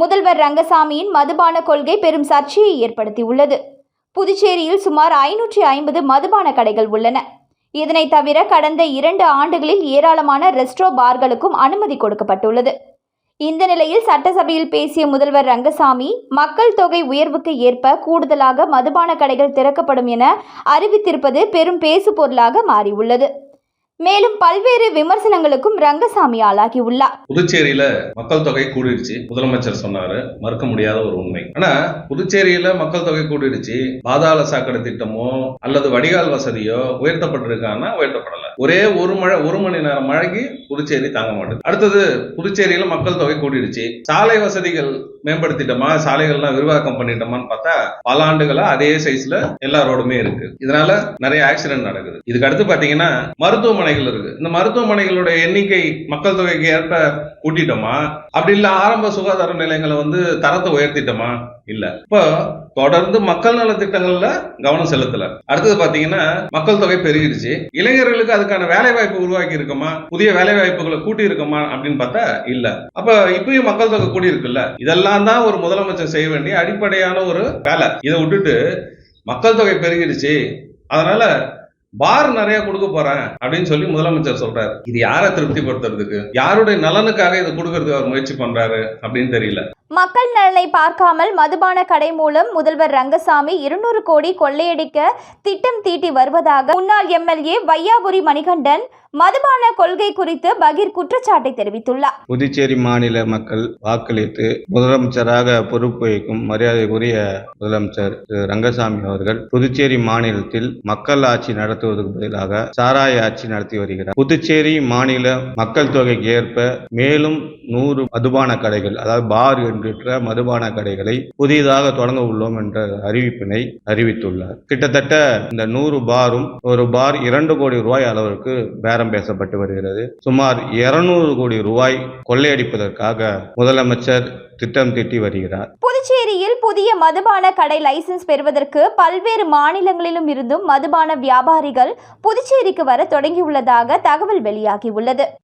முதல்வர் ரங்கசாமியின் மதுபான கொள்கை பெரும் சர்ச்சையை ஏற்படுத்தியுள்ளது. புதுச்சேரியில் சுமார் ஐநூற்றி ஐம்பது மதுபான கடைகள் உள்ளன. இதனை தவிர கடந்த இரண்டு ஆண்டுகளில் ஏராளமான ரெஸ்ட்ரோ பார்களுக்கும் அனுமதி கொடுக்கப்பட்டுள்ளது. இந்த நிலையில் சட்டசபையில் பேசிய முதல்வர் ரங்கசாமி மக்கள் தொகை உயர்வுக்கு ஏற்ப கூடுதலாக மதுபான கடைகள் திறக்கப்படும் என அறிவித்திருப்பது பெரும் பேசுபொருளாக மாறியுள்ளது. மேலும் பல்வேறு விமர்சனங்களுக்கும் ரங்கசாமி ஆளாகியுள்ளார். புதுச்சேரியில மக்கள் தொகை கூடிடுச்சு முதலமைச்சர் சொன்னாரு மறுக்க முடியாத ஒரு உண்மை. ஆனா புதுச்சேரியில மக்கள் தொகை கூடிடுச்சு பாதாள சாக்கடை திட்டமோ அல்லது வடிகால் வசதியோ உயர்த்தப்பட்டிருக்கான்னா உயர்த்தப்படல. ஒரே ஒரு மழை ஒரு மணி நேரம் மழைக்கு புதுச்சேரி தாங்க மாட்டேது. அடுத்தது புதுச்சேரியில மக்கள் தொகை கூடிடுச்சு சாலை வசதிகள் மேம்படுத்திட்டோமா சாலைகள்லாம் விரிவாக்கம் பண்ணிட்டோமான்னு பார்த்தா பல ஆண்டுகளா அதே சைஸ்ல எல்லா ரோடுமே இருக்கு. இதனால நிறைய ஆக்சிடென்ட் நடக்குது. இதுக்கு அடுத்து பாத்தீங்கன்னா மருத்துவமனைகள் இருக்கு. இந்த மருத்துவமனைகளோட எண்ணிக்கை மக்கள் தொகைக்கு ஏற்ப கூட்டிட்டோமா? அப்படி இல்ல ஆரம்ப சுகாதார நிலையங்களை வந்து தரத்தை உயர்த்திட்டோமா? இல்ல. இப்போ தொடர்ந்து மக்கள் நல திட்டங்கள்ல கவனம் செலுத்தல. அடுத்தது பாத்தீங்கன்னா மக்கள் தொகை பெருகிடுச்சு. இளைஞர்களுக்கு அதுக்கான வேலை வாய்ப்பு உருவாக்கி இருக்கோமா? புதிய வேலை வாய்ப்புகளை கூட்டி இருக்கோமா? அப்படின்னு பார்த்தா இல்ல. அப்ப இப்பயும் மக்கள் தொகை கூடி இருக்குல்ல? இதெல்லாம் தான் ஒரு முதலமைச்சர் செய்ய வேண்டிய அடிப்படையான ஒரு வேலை. இதை விட்டுட்டு மக்கள் தொகை பெருகிடுச்சு. அதனால பார் நிறைய கொடுக்க போறேன் அப்படின்னு சொல்லி முதலமைச்சர் சொல்றாரு. இது யாரை திருப்திப்படுத்துறதுக்கு? யாருடைய நலனுக்காக இது கொடுக்கறதுக்கு அவர் முயற்சி பண்றாரு அப்படின்னு தெரியல. மக்கள் நலனை பார்க்காமல் மதுபான கடை மூலம் முதல்வர் ரங்கசாமி இருநூறு கோடி கொள்ளையடிக்க திட்டம் தீட்டி வருவதாக முன்னாள் எம்எல்ஏ வையாபுரி மணிகண்டன் மதுபான கொள்கை குறித்து பகீர் குற்றச்சாட்டை தெரிவித்துள்ளார். புதுச்சேரி மாநில மக்கள் வாக்களித்து முதலமைச்சராக பொறுப்பு வகிக்கும் மரியாதைக்குரிய முதலமைச்சர் திரு. ரங்கசாமி அவர்கள் புதுச்சேரி மாநிலத்தில் மக்கள் ஆட்சி நடத்துவதற்கு பதிலாக சாராய ஆட்சி நடத்தி வருகிறார். புதுச்சேரி மாநில மக்கள் தொகைக்கு ஏற்ப மேலும் நூறு மதுபான கடைகள் அதாவது பார் என்கின்ற மதுபான கடைகளை புதிதாக தொடங்க உள்ளோம் என்ற அறிவிப்பினை அறிவித்துள்ளார். கிட்டத்தட்ட இந்த நூறு பாரும் ஒரு பார் இரண்டு கோடி ரூபாய் அளவிற்கு பேரம் பேசப்பட்டு வருகிறது. சுமார் இருநூறு கோடி ரூபாய் கொள்ளையடிப்பதற்காக முதலமைச்சர் திட்டம் தீட்டி வருகிறார். புதுச்சேரியில் புதிய மதுபான கடை லைசன்ஸ் பெறுவதற்கு பல்வேறு மாநிலங்களிலும் இருந்தும் மதுபான வியாபாரிகள் புதுச்சேரிக்கு வர தொடங்கியுள்ளதாக தகவல் வெளியாகியுள்ளது.